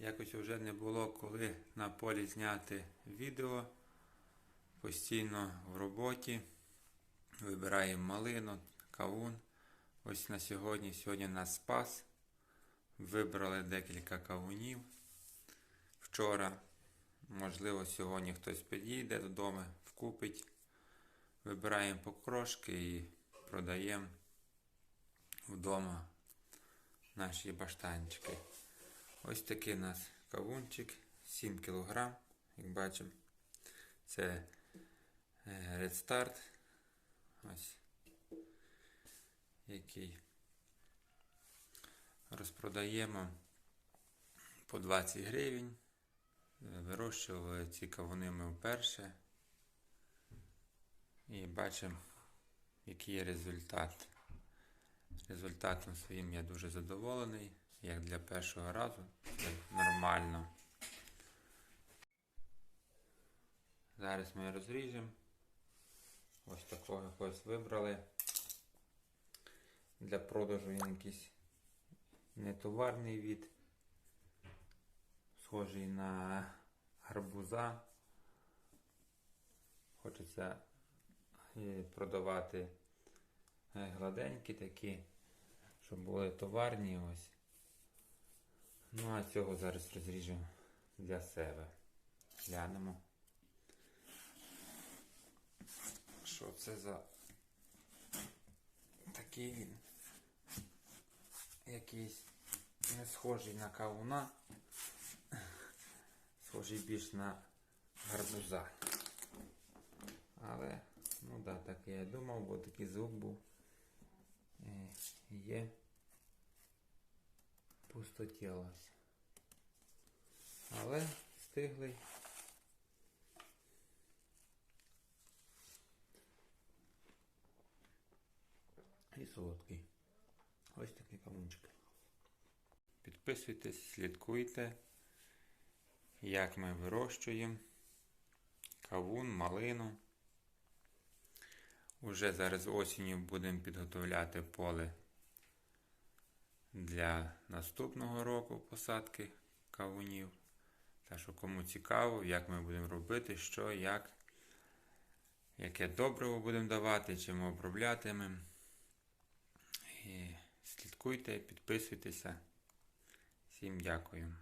Якось вже не було коли на полі зняти відео. Постійно в роботі. Вибираємо малину, кавун. Ось на сьогодні. Сьогодні нас спас. Вибрали декілька кавунів. Вчора, можливо, сьогодні хтось підійде додому, вкупить. Вибираємо покрошки і продаємо вдома наші баштанчики. Ось такий у нас кавунчик, 7 кг, як бачимо. Це е, Red Start. Ось який розпродаємо по 20 гривень. Вирощували ці кавуни ми вперше. І бачимо, який є результат. Результатом своїм я дуже задоволений. Як для першого разу, це нормально. Зараз ми розріжемо. Ось такого ось вибрали. Для продажу він якийсь нетоварний від, схожий на гарбуза. Хочеться е, продавати е, гладенькі такі, щоб були товарні ось. Ну а цього зараз розріжемо для себе. Глянемо. Що це за такий він? Якийсь не схожий на кавуна, схожий більш на гарбуза. Але, ну да, так я думав, бо такий звук був. Е, Є пустотілося. Але стиглий. І солодкий. Ось такий кавунчик. Підписуйтесь, слідкуйте, як ми вирощуємо кавун, малину. Уже зараз осінню будемо підготовляти поле для наступного року посадки кавунів. Так що кому цікаво, як ми будемо робити, що, як, яке добриво будемо давати, чим оброблятимемо. І слідкуйте, підписуйтеся. Всім дякую.